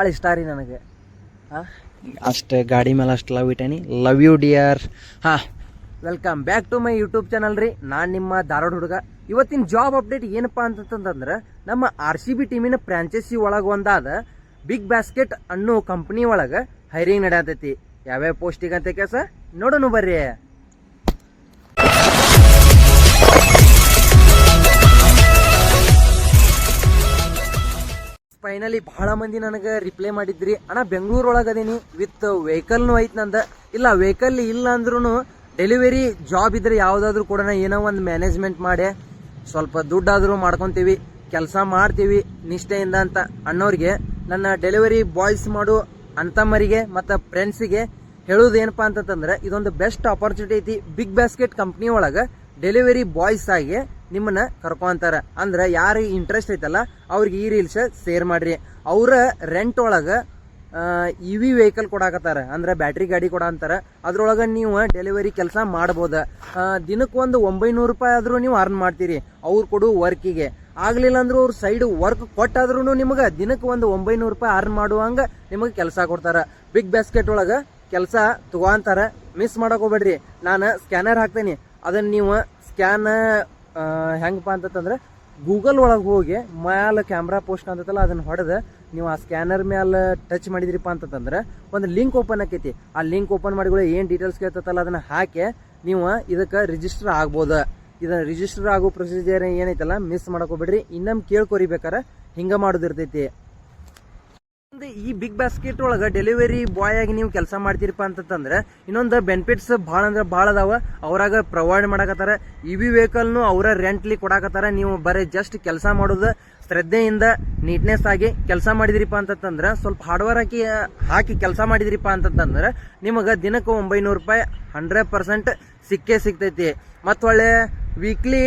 ಭಾಳ ಇಷ್ಟ ರೀ ನನಗೆ. ಅಷ್ಟೇ ಗಾಡಿ ಮೇಲೆ ಅಷ್ಟು ಲವ್ ಇಟ್ಟೇನಿ. ಲವ್ ಯು ಡಿಯರ್ ಹಾ. Welcome back to my YouTube channel ರೀ. ನಾನು ನಿಮ್ಮ ಧಾರವಾಡ ಹುಡುಗ. ಇವತ್ತಿನ ಜಾಬ್ ಅಪ್ಡೇಟ್ ಏನಪ್ಪ ಅಂತಂತಂದ್ರೆ ನಮ್ಮ ಆರ್ ಸಿ ಬಿ ಟೀಮಿನ ಫ್ರಾಂಚೈಸಿ ಒಳಗೆ ಒಂದಾದ ಬಿಗ್ ಬ್ಯಾಸ್ಕೆಟ್ ಅನ್ನೋ ಕಂಪ್ನಿ ಒಳಗೆ ಹೈರಿಂಗ್ ನಡೆಯತೈತಿ. ಯಾವ್ಯಾವ ಪೋಸ್ಟಿಗೆ ಅಂತ ಕೆಲಸ ನೋಡೋಣ ಬರ್ರಿ. ಫೈನಲಿ ಬಹಳ ಮಂದಿ ನನಗೆ ರಿಪ್ಲೈ ಮಾಡಿದ್ರಿ. ಅಣ್ಣ ಬೆಂಗಳೂರು ಒಳಗೆ ಅದೀನಿ ವಿತ್ ವೆಹಿಕಲ್ನು ಐತ್ ನಂದ. ಇಲ್ಲ ವೆಹಿಕಲ್ ಇಲ್ಲ ಅಂದ್ರೂ ಡೆಲಿವರಿ ಜಾಬ್ ಇದ್ರೆ ಯಾವುದಾದ್ರೂ ಕೂಡ ಏನೋ ಒಂದು ಮ್ಯಾನೇಜ್ಮೆಂಟ್ ಮಾಡಿ. ಸ್ವಲ್ಪ ದುಡ್ಡಾದರೂ ಮಾಡ್ಕೊತೀವಿ. ಕೆಲಸ ಮಾಡ್ತೀವಿ ನಿಷ್ಠೆಯಿಂದ ಅಂತ. ಅನ್ನೋರಿಗೆ ನನ್ನ ಡೆಲಿವರಿ ಬಾಯ್ಸ್ ಮಾಡು ಅಂತಮ್ಮರಿಗೆ ಮತ್ತು ಫ್ರೆಂಡ್ಸಿಗೆ ಹೇಳೋದು ಏನಪ್ಪಾ ಅಂತಂದ್ರೆ ಇದೊಂದು ಬೆಸ್ಟ್ ಆಪರ್ಚುನಿಟಿ ಐತಿ. ಬಿಗ್ ಬ್ಯಾಸ್ಕೆಟ್ ಕಂಪ್ನಿ ಒಳಗೆ ಡೆಲಿವರಿ ಬಾಯ್ಸ್ ಆಗಿ ನಿಮ್ಮನ್ನ ಕರ್ಕೊಂತಾರ. ಅಂದ್ರೆ ಯಾರಿಗೆ ಇಂಟ್ರೆಸ್ಟ್ ಐತಲ್ಲ, ಅವ್ರಿಗೆ ಈ ರೀಲ್ಸ್ ಶೇರ್ ಮಾಡ್ರಿ. ಅವರ ರೆಂಟ್ ಒಳಗೆ ಇ ವಿ ವೆಹಿಕಲ್ ಕೊಡಾಕತ್ತಾರ. ಅಂದ್ರೆ ಬ್ಯಾಟ್ರಿ ಗಾಡಿ ಕೊಡ ಅಂತಾರ. ಅದ್ರೊಳಗೆ ನೀವು ಡೆಲಿವರಿ ಕೆಲಸ ಮಾಡ್ಬೋದು. ದಿನಕ್ಕೆ ಒಂದು ಒಂಬೈನೂರು ರೂಪಾಯಿ ಆದ್ರೂ ನೀವು ಅರ್ನ್ ಮಾಡ್ತೀರಿ. ಅವ್ರು ಕೊಡು ವರ್ಕಿಗೆ ಆಗಲಿಲ್ಲ ಅಂದ್ರೆ ಅವ್ರ ಸೈಡ್ ವರ್ಕ್ ಕೊಟ್ಟಾದ್ರೂ ನಿಮಗೆ ದಿನಕ್ಕೆ ಒಂದು ಒಂಬೈನೂರು ರೂಪಾಯಿ ಅರ್ನ್ ಮಾಡುವಂಗೆ ನಿಮಗೆ ಕೆಲಸ ಕೊಡ್ತಾರ. ಬಿಗ್ ಬ್ಯಾಸ್ಕೆಟ್ ಒಳಗೆ ಕೆಲಸ ತಗೋಂತಾರ. ಮಿಸ್ ಮಾಡಕ್ ಹೋಗ್ಬೇಡ್ರಿ. ನಾನು ಸ್ಕ್ಯಾನರ್ ಹಾಕ್ತೇನೆ. ಅದನ್ನ ನೀವು ಸ್ಕ್ಯಾನ್ ಹೆಂಗಪ್ಪ ಅಂತಂದ್ರೆ ಗೂಗಲ್ ಒಳಗೆ ಹೋಗಿ ಮ್ಯಾಲ ಕ್ಯಾಮ್ರಾ ಪೋಸ್ಟ್ ಅಂತಲ್ಲ ಅದನ್ನ ಹೊಡೆದು ನೀವು ಆ ಸ್ಕ್ಯಾನರ್ ಮ್ಯಾಲ ಟಚ್ ಮಾಡಿದ್ರಿಪ್ಪ ಅಂತಂದ್ರೆ ಒಂದು ಲಿಂಕ್ ಓಪನ್ ಆಕೈತಿ. ಆ ಲಿಂಕ್ ಓಪನ್ ಮಾಡಿಗಳು ಏನು ಡೀಟೇಲ್ಸ್ ಕೇಳ್ತಲ್ಲ ಅದನ್ನ ಹಾಕಿ ನೀವು ಇದಕ್ಕೆ ರಿಜಿಸ್ಟರ್ ಆಗ್ಬೋದು. ಇದನ್ನು ರಿಜಿಸ್ಟರ್ ಆಗೋ ಪ್ರೊಸೀಜರ್ ಏನೈತಲ್ಲ ಮಿಸ್ ಮಾಡ್ಕೋಬೇಡ್ರಿ. ಇನ್ನೊಮ್ಮೆ ಕೇಳ್ಕೊರಿ ಬೇಕಾರೆ ಹಿಂಗ ಮಾಡೋದಿರ್ತೈತಿ. ಈ ಬಿಗ್ ಬಾಸ್ಕೆಟ್ ಒಳಗೆ ಡೆಲಿವರಿ ಬಾಯ್ ಆಗಿ ನೀವು ಕೆಲಸ ಮಾಡ್ತೀರಪ್ಪ ಅಂತಂದ್ರೆ ಇನ್ನೊಂದು ಬೆನಿಫಿಟ್ಸ್ ಭಾಳ ಅಂದ್ರೆ ಭಾಳ ಅದಾವ. ಅವ್ರಾಗ ಪ್ರೊವೈಡ್ ಮಾಡಕತ್ತಾರ. ಇ ವಿ ವೆಹಿಕಲ್ನು ಅವರ ರೆಂಟ್ಲಿ ಕೊಡಾಕತ್ತಾರ. ನೀವು ಬರೀ ಜಸ್ಟ್ ಕೆಲಸ ಮಾಡೋದು ಶ್ರದ್ಧೆಯಿಂದ ನೀಟ್ನೆಸ್ ಆಗಿ ಕೆಲಸ ಮಾಡಿದಿರಿಪ್ಪ ಅಂತಂದ್ರೆ ಸ್ವಲ್ಪ ಹಾರ್ಡ್ವರ್ ಹಾಕಿ ಹಾಕಿ ಕೆಲಸ ಮಾಡಿದಿರಿಪ್ಪ ಅಂತಂದ್ರೆ ನಿಮಗೆ ದಿನಕ್ಕೆ ಒಂಬೈನೂರು ರೂಪಾಯಿ ಹಂಡ್ರೆಡ್ ಪರ್ಸೆಂಟ್ ಸಿಕ್ಕೇ ಸಿಗ್ತೈತಿ. ಮತ್ತೊಳ್ಳೆ ವೀಕ್ಲಿ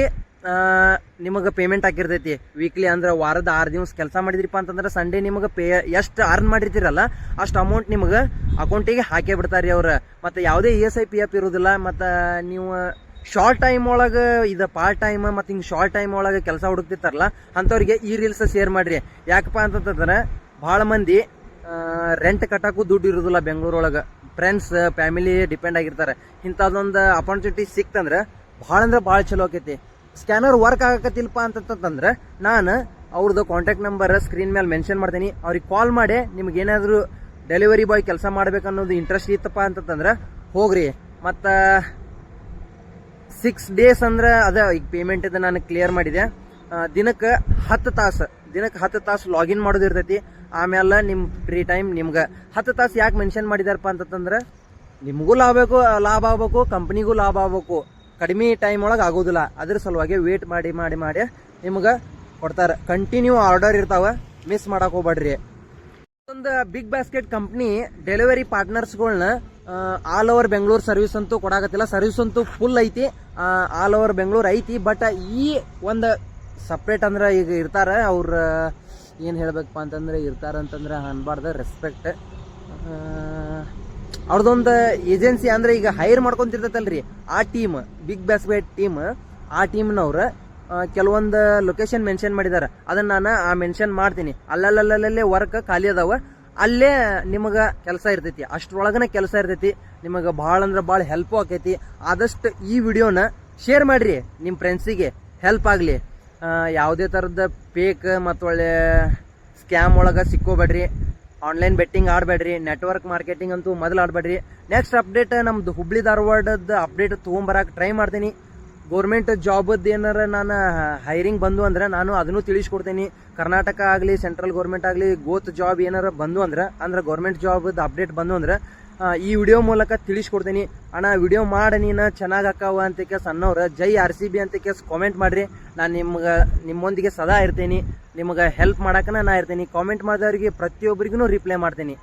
ನಿಮಗೆ ಪೇಮೆಂಟ್ ಹಾಕಿರ್ತೈತಿ. ವೀಕ್ಲಿ ಅಂದ್ರೆ ವಾರದ ಆರು ದಿವಸ ಕೆಲಸ ಮಾಡಿದ್ರಿಪ್ಪ ಅಂತಂದ್ರೆ ಸಂಡೇ ನಿಮಗೆ ಪೇ ಎಷ್ಟು ಅರ್ನ್ ಮಾಡಿರ್ತೀರಲ್ಲ, ಅಷ್ಟು ಅಮೌಂಟ್ ನಿಮಗೆ ಅಕೌಂಟಿಗೆ ಹಾಕೇ ಬಿಡ್ತಾರೆ ರೀ ಅವ್ರು. ಮತ್ತು ಯಾವುದೇ E S I P F ಇರೋದಿಲ್ಲ, ಮತ್ತು ನೀವು ಶಾರ್ಟ್ ಟೈಮ್ ಒಳಗೆ ಇದು ಪಾರ್ಟ್ ಟೈಮ್ ಮತ್ತು ಹಿಂಗೆ ಶಾರ್ಟ್ ಟೈಮ್ ಒಳಗೆ ಕೆಲಸ ಹುಡುಕ್ತಿರ್ತಾರಲ್ಲ, ಅಂಥವ್ರಿಗೆ ಈ ರೀಲ್ಸ್ ಶೇರ್ ಮಾಡಿರಿ. ಯಾಕಪ್ಪ ಅಂತಂತಂದ್ರೆ ಭಾಳ ಮಂದಿ ರೆಂಟ್ ಕಟ್ಟಕ್ಕೂ ದುಡ್ಡು ಇರೋದಿಲ್ಲ ಬೆಂಗಳೂರೊಳಗೆ ಫ್ರೆಂಡ್ಸ್ ಫ್ಯಾಮಿಲಿ ಡಿಪೆಂಡ್ ಆಗಿರ್ತಾರೆ. ಇಂಥದ್ದೊಂದು ಅಪರ್ಚುನಿಟಿ ಸಿಕ್ತಂದ್ರೆ ಭಾಳ ಅಂದ್ರೆ ಭಾಳ ಚಲೋ ಆಕೈತಿ. ಸ್ಕ್ಯಾನರ್ ವರ್ಕ್ ಆಗಕತ್ತಿಲ್ಪ ಅಂತಂತಂದ್ರೆ ನಾನು ಅವ್ರದ್ದು ಕಾಂಟ್ಯಾಕ್ಟ್ ನಂಬರ್ ಸ್ಕ್ರೀನ್ ಮೇಲೆ ಮೆನ್ಷನ್ ಮಾಡ್ತೀನಿ. ಅವ್ರಿಗೆ ಕಾಲ್ ಮಾಡಿ ನಿಮ್ಗೆ ಏನಾದರೂ ಡೆಲಿವರಿ ಬಾಯ್ ಕೆಲಸ ಮಾಡ್ಬೇಕು ಅನ್ನೋದು ಇಂಟ್ರೆಸ್ಟ್ ಇತ್ತಪ್ಪ ಅಂತಂತಂದ್ರೆ ಹೋಗ್ರಿ. ಮತ್ತು ಸಿಕ್ಸ್ ಡೇಸ್ ಅಂದ್ರೆ ಅದ, ಈಗ ಪೇಮೆಂಟ್ ಇದೆ ನಾನು ಕ್ಲಿಯರ್ ಮಾಡಿದೆ. ದಿನಕ್ಕೆ ಹತ್ತು ತಾಸು, ದಿನಕ್ಕೆ ಹತ್ತು ತಾಸು ಲಾಗಿನ್ ಮಾಡೋದು ಇರ್ತೈತಿ. ಆಮೇಲೆ ನಿಮ್ಮ ಫ್ರೀ ಟೈಮ್ ನಿಮ್ಗೆ. ಹತ್ತು ತಾಸು ಯಾಕೆ ಮೆನ್ಷನ್ ಮಾಡಿದಾರಪ್ಪ ಅಂತಂದ್ರೆ ನಿಮಗೂ ಲಾಭ ಬೇಕು ಲಾಭ ಆಗ್ಬೇಕು ಕಂಪ್ನಿಗೂ ಲಾಭ ಆಗ್ಬೇಕು. ಕಡಿಮೆ ಟೈಮ್ ಒಳಗೆ ಆಗೋದಿಲ್ಲ. ಅದ್ರ ಸಲುವಾಗಿ ವೇಟ್ ಮಾಡಿ ಮಾಡಿ ಮಾಡಿ ನಿಮ್ಗೆ ಕೊಡ್ತಾರೆ. ಕಂಟಿನ್ಯೂ ಆರ್ಡರ್ ಇರ್ತಾವ ಮಿಸ್ ಮಾಡಕ್ ಹೋಗ್ಬೇಡ್ರಿ ಒಂದು ಬಿಗ್ ಬಾಸ್ಕೆಟ್ ಕಂಪ್ನಿ ಡೆಲಿವರಿ ಪಾರ್ಟ್ನರ್ಸ್ಗಳನ್ನ ಆಲ್ ಓವರ್ ಬೆಂಗಳೂರು ಸರ್ವಿಸ್ ಅಂತೂ ಕೊಡಾಕತ್ತಿಲ್ಲ. ಸರ್ವಿಸ್ ಅಂತೂ ಫುಲ್ ಐತಿ. ಆಲ್ ಓವರ್ ಬೆಂಗಳೂರು ಐತಿ. ಬಟ್ ಈ ಒಂದು ಸಪ್ರೇಟ್ ಅಂದ್ರೆ ಈಗ ಇರ್ತಾರೆ, ಅವ್ರ, ಏನು ಹೇಳ್ಬೇಕಪ್ಪ ಅಂತಂದ್ರೆ, ಇರ್ತಾರ ಅಂತಂದ್ರೆ ಅನ್ಬಾರ್ದು. ರೆಸ್ಪೆಕ್ಟ್ ಅವ್ರದ್ದೊಂದು ಏಜೆನ್ಸಿ ಅಂದ್ರೆ ಈಗ ಹೈರ್ ಮಾಡ್ಕೊಂತಿರ್ತೈತಲ್ರಿ. ಆ ಟೀಮ್ ಬಿಗ್ ಬ್ಯಾಸ್ಕೆಟ್ ಟೀಮ್ ಆ ಟೀಮ್ನವ್ರು ಕೆಲವೊಂದು ಲೊಕೇಶನ್ ಮೆನ್ಷನ್ ಮಾಡಿದಾರೆ. ಅದನ್ನ ನಾನು ಆ ಮೆನ್ಷನ್ ಮಾಡ್ತೀನಿ. ಅಲ್ಲಲ್ಲಲ್ಲೇ ವರ್ಕ್ ಖಾಲಿ ಅದಾವ. ಅಲ್ಲೇ ನಿಮಗೆ ಕೆಲಸ ಇರ್ತೈತಿ. ಅಷ್ಟ್ರೊಳಗನೆ ಕೆಲಸ ಇರ್ತೈತಿ. ನಿಮಗೆ ಭಾಳ ಅಂದ್ರೆ ಭಾಳ ಹೆಲ್ಪ್ ಆಕೈತಿ. ಆದಷ್ಟು ಈ ವಿಡಿಯೋನ ಶೇರ್ ಮಾಡಿರಿ. ನಿಮ್ಮ ಫ್ರೆಂಡ್ಸಿಗೆ ಹೆಲ್ಪ್ ಆಗಲಿ. ಯಾವುದೇ ಥರದ ಪೇಕ್ ಮತ್ತು ಒಳ್ಳೆ ಸ್ಕ್ಯಾಮ್ ಒಳಗೆ ಸಿಕ್ಕೋಬೇಡ್ರಿ. ಆನ್ಲೈನ್ ಬೆಟ್ಟಿಂಗ್ ಆಡಬೇಡ್ರಿ ನೆಟ್ವರ್ಕ್ ಮಾರ್ಕೆಟಿಂಗ್ ಅಂತೂ ಮೊದಲು ಆಡಬೇಡ್ರಿ. ನೆಕ್ಸ್ಟ್ ಅಪ್ಡೇಟ್ ನಮ್ದು ಹುಬ್ಳಿ ಧಾರವಾಡದ ಅಪ್ಡೇಟ್ ತೊಗೊಂಬರಕ್ಕೆ ಟ್ರೈ ಮಾಡ್ತೀನಿ. ಗೌರ್ಮೆಂಟ್ ಜಾಬದ್ದು ಏನಾರ ನಾನು ಹೈರಿಂಗ್ ಬಂದು ಅಂದ್ರೆ ನಾನು ಅದನ್ನು ತಿಳಿಸ್ಕೊಡ್ತೀನಿ. ಕರ್ನಾಟಕ ಆಗಲಿ ಸೆಂಟ್ರಲ್ ಗೌರ್ಮೆಂಟ್ ಆಗಲಿ ಗೋತ್ ಜಾಬ್ ಏನಾರ ಬಂದು ಅಂದ್ರೆ ಅಂದ್ರೆ ಗೌರ್ಮೆಂಟ್ ಜಾಬ್ ಅಪ್ಡೇಟ್ ಬಂದು ಅಂದ್ರೆ ಈ ವಿಡಿಯೋ ಮೂಲಕ ತಿಳಿಸ್ಕೊಡ್ತೀನಿ. ಅಣ್ಣ, ವಿಡಿಯೋ ಮಾಡಿ, ನೀನು ಚೆನ್ನಾಗಿ ಹಾಕಾವ ಅಂತ ಕೇಸ್ ಅನ್ನೋರು ಜೈ ಆರ್ ಸಿ ಬಿ ಅಂತ ಕೇಸ್ ಕಾಮೆಂಟ್ ಮಾಡಿರಿ. ನಾನು ನಿಮ್ಗೆ, ನಿಮ್ಮೊಂದಿಗೆ ಸದಾ ಇರ್ತೀನಿ. ನಿಮ್ಗೆ ಹೆಲ್ಪ್ ಮಾಡೋಕ್ಕೆ ನಾ ಇರ್ತೀನಿ. ಕಾಮೆಂಟ್ ಮಾಡಿದವ್ರಿಗೆ ಪ್ರತಿಯೊಬ್ಬರಿಗೂ ರಿಪ್ಲೈ ಮಾಡ್ತೀನಿ.